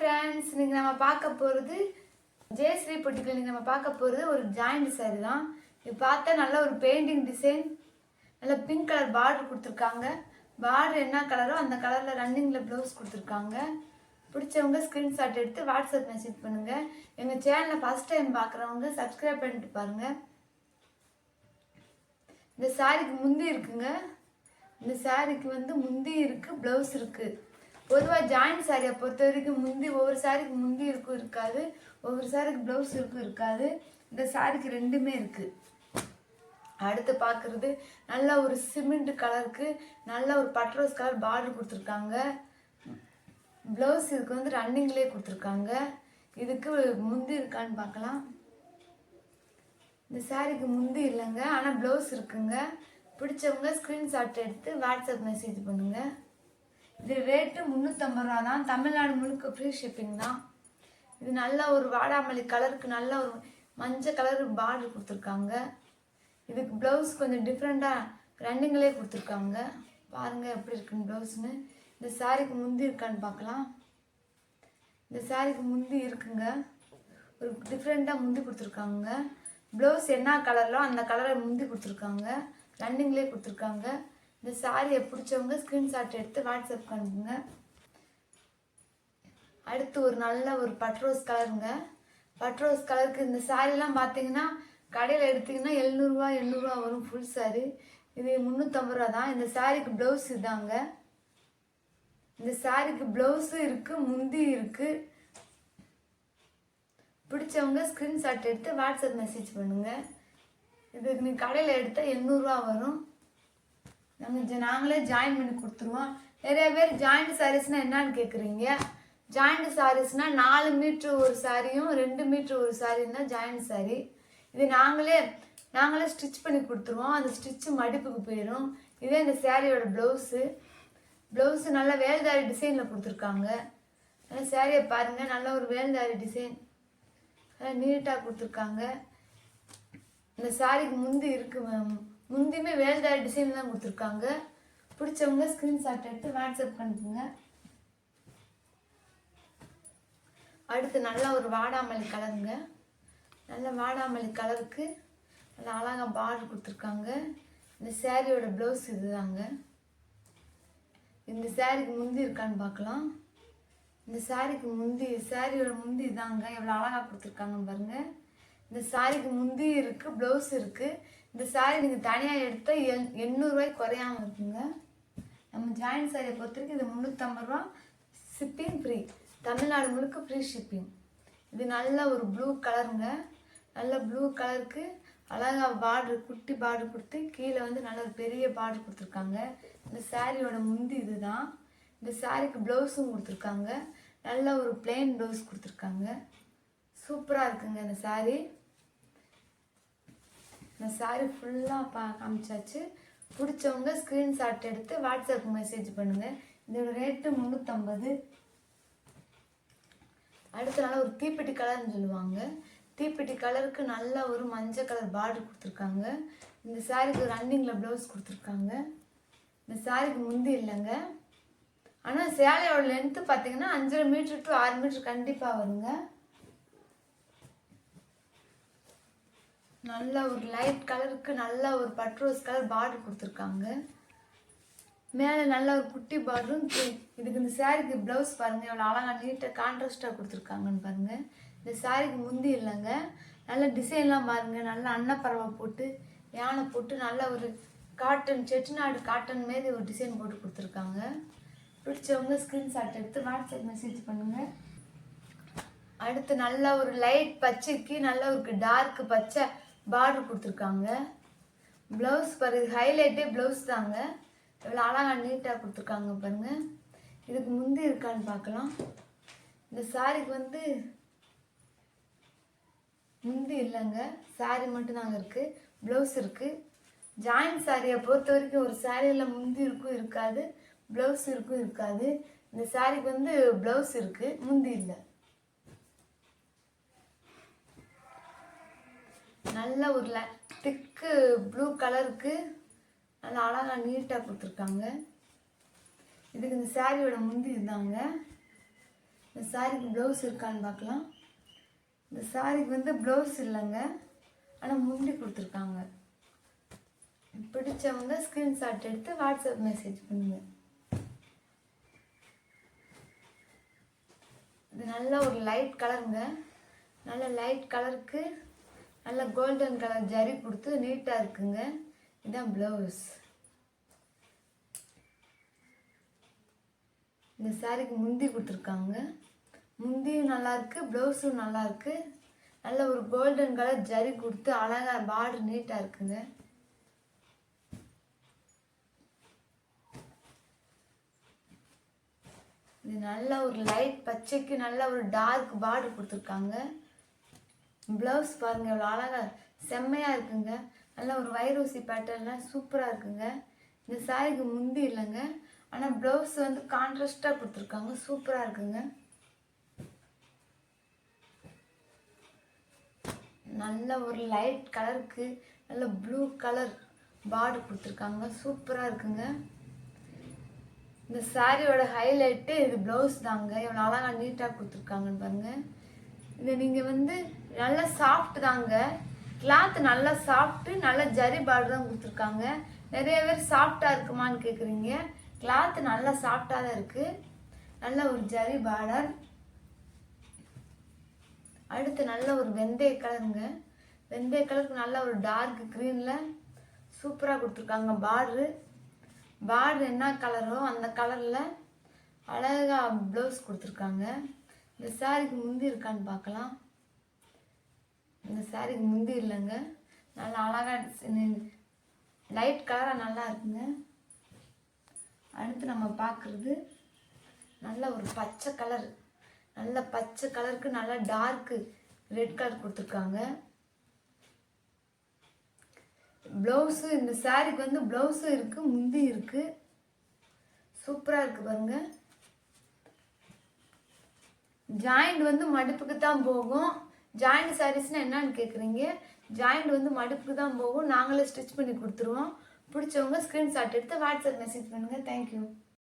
Friends இன்னைக்கு நம்ம பார்க்க போகிறது ஜெயஸ்ரீ பொட்டிக்கல் இன்றைக்கி நம்ம பார்க்க போகிறது ஒரு ஜாயிண்ட் சாரி தான். இது பார்த்தா நல்ல ஒரு பெயிண்டிங் டிசைன் நல்ல பிங்க் கலர் பார்டர் கொடுத்துருக்காங்க. பார்டர் என்ன கலரோ அந்த கலரில் ரன்னிங்கில் ப்ளவுஸ் கொடுத்துருக்காங்க. பிடிச்சவங்க ஸ்க்ரீன்ஷாட் எடுத்து வாட்ஸ்அப் மெசேஜ் பண்ணுங்கள் எங்கள் சேனலில் ஃபஸ்ட் டைம் பார்க்குறவங்க சப்ஸ்கிரைப் பண்ணிட்டு பாருங்கள் இந்த சாரிக்கு முந்தி இருக்குங்க. இந்த சாரிக்கு வந்து முந்தி இருக்குது ப்ளவுஸ் இருக்குது பொதுவாக ஜாயிண்ட் சாரியை பொறுத்த வரைக்கும் முந்தி ஒவ்வொரு சாரிக்கு முந்தி இருக்கும் இருக்காது ஒவ்வொரு சாரிக்கு ப்ளவுஸ் இருக்கும் இருக்காது. இந்த சாரிக்கு ரெண்டுமே இருக்குது அடுத்து பார்க்குறது நல்ல ஒரு சிமெண்ட் கலருக்கு நல்ல ஒரு பட்ரோஸ் கலர் பார்டர் கொடுத்துருக்காங்க. ப்ளவுஸ் இதுக்கு வந்து ரன்னிங்லேயே கொடுத்துருக்காங்க. இதுக்கு முந்தி இருக்கான்னு பார்க்கலாம் இந்த சாரிக்கு முந்தி இல்லைங்க ஆனால் ப்ளவுஸ் இருக்குங்க. பிடிச்சவங்க ஸ்க்ரீன்ஷாட் எடுத்து வாட்ஸ்அப் மெசேஜ் பண்ணுங்கள் இது ரேட்டு முந்நூற்றம்பது ரூபா தான் தமிழ்நாடு முழுக்க ஃப்ரீ ஷிப்பிங் தான். இது நல்ல ஒரு வாடாமல்லி கலருக்கு நல்ல ஒரு மஞ்சள் கலர் பார்டர் கொடுத்துருக்காங்க. இதுக்கு ப்ளவுஸ் கொஞ்சம் டிஃப்ரெண்ட்டாக ரன்னிங்லேயே கொடுத்துருக்காங்க. பாருங்கள் எப்படி இருக்குன்னு ப்ளவுஸ்னு இந்த சாரீக்கு முந்தி இருக்கான்னு பார்க்கலாம். இந்த சாரீக்கு முந்தி இருக்குங்க. ஒரு டிஃப்ரெண்ட்டாக முந்தி கொடுத்துருக்காங்க. ப்ளவுஸ் என்ன கலரோ அந்த கலரை முந்தி கொடுத்துருக்காங்க. ரன்னிங்லேயே கொடுத்துருக்காங்க. இந்த சாரியை பிடிச்சவங்க ஸ்க்ரீன்ஷாட் எடுத்து வாட்ஸ்அப் அனுப்புங்க அடுத்து ஒரு நல்ல ஒரு பட்ரோஸ் கலருங்க பட்ரோஸ் கலருக்கு இந்த சாரிலாம் பார்த்தீங்கன்னா கடையில் எடுத்தீங்கன்னா எழுநூறுவா எண்ணூறுவா வரும் ஃபுல் சாரி இது முந்நூற்றம்பது ரூபா தான். இந்த சாரிக்கு ப்ளவுஸ் இதாங்க. இந்த சாரிக்கு ப்ளவுஸும் இருக்குது முந்தி இருக்குது பிடிச்சவங்க ஸ்க்ரீன்ஷாட் எடுத்து வாட்ஸ்அப் மெசேஜ் பண்ணுங்கள் இதுக்கு நீ கடையில் எடுத்தால் எண்ணூறுரூவா வரும். நாங்கள் ஜ- நாங்களே ஜாயின் பண்ணி கொடுத்துருவோம். நிறைய பேர் ஜாயிண்ட் சாரீஸ்னால் என்னன்னு கேட்குறீங்க ஜாயிண்ட் சாரீஸ்னால் நாலு மீட்ரு ஒரு சாரியும் ரெண்டு மீட்ரு ஒரு சாரியும் தான் ஜாயிண்ட் சாரி இது நாங்களே நாங்களே ஸ்டிச் பண்ணி கொடுத்துருவோம். அந்த ஸ்டிச்சு மடிப்புக்கு போயிடும். இதே இந்த சேரீயோட ப்ளவுஸு ப்ளவுஸு நல்லா வேல்தாரி டிசைனில் கொடுத்துருக்காங்க. நல்லா சேரீயை பாருங்கள் நல்ல ஒரு வேல்தாரி டிசைன் நல்லா நீட்டாக கொடுத்துருக்காங்க. இந்த சாரிக்கு முந்தி இருக்குது மேம் முந்தியுமே வேறு டிசைன் தான் கொடுத்துருக்காங்க. பிடிச்சவங்க ஸ்க்ரீன்ஷாட் எடுத்து வாட்ஸ்அப் பண்ணிக்கோங்க. அடுத்து நல்ல ஒரு வாடாமல்லி கலருங்க. நல்ல வாடாமல்லி கலருக்கு நல்ல அழகாக பார்டர் கொடுத்துருக்காங்க. இந்த சேரீயோட ப்ளவுஸ் இதுதாங்க. இந்த சேரீக்கு முந்தி இருக்கான்னு பார்க்கலாம். இந்த சாரீக்கு முந்தி சாரியோட முந்தி தாங்க எவ்வளோ அழகாக கொடுத்துருக்காங்கன்னு பாருங்கள் இந்த சாரிக்கு முந்தி இருக்குது ப்ளவுஸ் இருக்குது இந்த சாரி நீங்கள் தனியாக எடுத்தால் எண் எண்ணூறுரூவாய்க்கு குறையாம இருக்குங்க. நம்ம ஜாயின்ட் சாரியை பொறுத்த வரைக்கும் இது முந்நூற்றம்பது ரூபா ஷிப்பிங் ஃப்ரீ தமிழ்நாடு முழுக்க ஃப்ரீ ஷிப்பிங் இது நல்ல ஒரு ப்ளூ கலருங்க நல்ல ப்ளூ கலருக்கு அழகா பார்டர் குட்டி பார்டர் கொடுத்து கீழே வந்து நல்ல ஒரு பெரிய பார்டர் கொடுத்துருக்காங்க. இந்த சாரியோட முந்தி இதுதான். இந்த சாரிக்கு ப்ளவுஸும் கொடுத்துருக்காங்க. நல்ல ஒரு பிளெயின் ப்ளவுஸ் கொடுத்துருக்காங்க. சூப்பராக இருக்குங்க இந்த சாரீ இந்த சாரி ஃபுல்லாக பா காமிச்சாச்சு. பிடிச்சவங்க ஸ்க்ரீன்ஷாட் எடுத்து வாட்ஸ்அப் மெசேஜ் பண்ணுங்கள் இதோட ரேட்டு முந்நூற்றம்பது அடுத்த நாள் ஒரு தீப்பெட்டி கலர்னு சொல்லுவாங்க. தீப்பெட்டி கலருக்கு நல்ல ஒரு மஞ்சள் கலர் பார்டர் கொடுத்துருக்காங்க. இந்த சாரிக்கு ரன்னிங்கில் ப்ளவுஸ் கொடுத்துருக்காங்க. இந்த சாரிக்கு முந்தி இல்லைங்க. ஆனால் சேலையோட லென்த்து பார்த்தீங்கன்னா அஞ்சரை மீட்ரு டு ஆறு மீட்ரு கண்டிப்பாக வருங்க. நல்ல ஒரு லைட் கலருக்கு நல்ல ஒரு பட்ரோஸ் கலர் பார்டர் கொடுத்துருக்காங்க. மேலே நல்ல ஒரு குட்டி பார்டரும் இதுக்கு இந்த சாரிக்கு ப்ளவுஸ் பாருங்கள் எவ்வளோ அழகாக நீட்டாக கான்ட்ராஸ்டாக கொடுத்துருக்காங்கன்னு பாருங்கள் இந்த சாரிக்கு முந்தி இல்லைங்க. நல்ல டிசைன்லாம் பாருங்கள் நல்ல அன்னப்பறவை போட்டு யானை போட்டு நல்ல ஒரு காட்டன் செட்டிநாடு காட்டன் மாரி ஒரு டிசைன் போட்டு கொடுத்துருக்காங்க. பிடிச்சவங்க ஸ்க்ரீன்ஷாட் எடுத்து வாட்ஸ்அப் மெசேஜ் பண்ணுங்கள் அடுத்து நல்ல ஒரு லைட் பச்சைக்கு நல்ல ஒரு டார்க் பச்சை பார்டர் கொடுத்துருக்காங்க. ப்ளவுஸ் பாரு ஹைலைட்டே ப்ளவுஸ் தாங்க. எவ்வளோ அழகாக நீட்டாக கொடுத்துருக்காங்க பாருங்கள் இதுக்கு முந்தி இருக்கான்னு பார்க்கலாம். இந்த சாரிக்கு வந்து முந்தி இல்லைங்க. சாரி மட்டும்தாங்க இருக்குது ப்ளவுஸ் இருக்குது ஜாயிண்ட் சாரியை பொறுத்த வரைக்கும் ஒரு சாரியில் முந்தி இருக்கும் இருக்காது. ப்ளவுஸ் இருக்கும் இருக்காது. இந்த சாரிக்கு வந்து ப்ளவுஸ் இருக்குது முந்தி இல்லை. நல்ல ஒரு திக்கு ப்ளூ கலருக்கு நல்லா அழகாக நீட்டாக கொடுத்துருக்காங்க. இதுக்கு இந்த சாரியோட முந்தி இருந்தாங்க. இந்த சாரிக்கு ப்ளவுஸ் இருக்கான்னு பார்க்கலாம் இந்த சாரிக்கு வந்து ப்ளவுஸ் இல்லைங்க. ஆனால் முந்தி கொடுத்துருக்காங்க. பிடிச்சவங்க ஸ்க்ரீன்ஷாட் எடுத்து வாட்ஸ்அப் மெசேஜ் பண்ணுங்கள் இது நல்ல ஒரு லைட் கலருங்க நல்ல லைட் கலருக்கு நல்ல கோல்டன் கலர் ஜரி கொடுத்து நீட்டாக இருக்குங்க. இதுதான் ப்ளவுஸ் இந்த சாரிக்கு முந்தி கொடுத்துருக்காங்க. முந்தியும் நல்லாயிருக்கு ப்ளவுஸும் நல்லாயிருக்கு நல்ல ஒரு கோல்டன் கலர் ஜரி கொடுத்து அழகா பார்டர் நீட்டாக இருக்குங்க. இது நல்ல ஒரு லைட் பச்சைக்கு நல்ல ஒரு டார்க் பார்டர் கொடுத்துருக்காங்க. ப்ளவுஸ் பாருங்க இவ்வளோ அழகாக செம்மையாக இருக்குங்க. நல்ல ஒரு வைரோசி பேட்டர்ன்லாம் சூப்பராக இருக்குங்க. இந்த சாரிக்கு முந்தி இல்லைங்க. ஆனால் ப்ளவுஸ் வந்து கான்ட்ராஸ்டாக கொடுத்துருக்காங்க. சூப்பராக இருக்குங்க. நல்ல ஒரு லைட் கலருக்கு நல்ல ப்ளூ கலர் பார்டர் கொடுத்துருக்காங்க. சூப்பராக இருக்குங்க. இந்த சாரியோட ஹைலைட்டு இது ப்ளவுஸ் தாங்க. இவ்வளோ அழகாக நீட்டாக கொடுத்துருக்காங்கன்னு பாருங்கள் இதை நீங்கள் வந்து நல்லா சாஃப்ட் தாங்க. கிளாத் நல்லா சாஃப்ட்டு நல்ல ஜரி பார்டர் தான் கொடுத்துருக்காங்க. நிறைய பேர் சாஃப்டாக இருக்குமான்னு கேட்குறீங்க கிளாத் நல்லா சாஃப்டாக தான் இருக்குது நல்ல ஒரு ஜரி பார்டர் அடுத்து நல்ல ஒரு வெந்தய கலருங்க வெந்தய கலருக்கு நல்ல ஒரு டார்க் க்ரீனில் சூப்பராக கொடுத்துருக்காங்க பார்டரு பார்டர் என்ன கலரோ அந்த கலரில் அழகா ப்ளவுஸ் கொடுத்துருக்காங்க. இந்த சாரிக்கு முந்தி இருக்கான்னு பார்க்கலாம். இந்த சாரிக்கு முந்தி இல்லைங்க. நல்லா அழகாக லைட் கலராக நல்லா இருக்குங்க. அடுத்து நம்ம பார்க்குறது நல்ல ஒரு பச்சை கலர் நல்ல பச்சை கலருக்கு நல்ல டார்க்கு ரெட் கலர் கொடுத்துருக்காங்க. ப்ளவுஸு இந்த சாரிக்கு வந்து ப்ளவுஸும் இருக்குது முந்தி இருக்குது சூப்பராக இருக்குது பாருங்க. ஜாயிண்ட் வந்து மடுப்புக்கு தான் போகும். ஜாயிண்ட் சாரீஸ்னால் என்னன்னு கேட்குறீங்க ஜாயிண்ட் வந்து மடுப்புக்கு தான் போகும். நாங்களே ஸ்டிச் பண்ணி கொடுத்துருவோம். பிடிச்சவங்க ஸ்க்ரீன்ஷாட் எடுத்து வாட்ஸ்அப் மெசேஜ் பண்ணுங்கள் தேங்க்யூ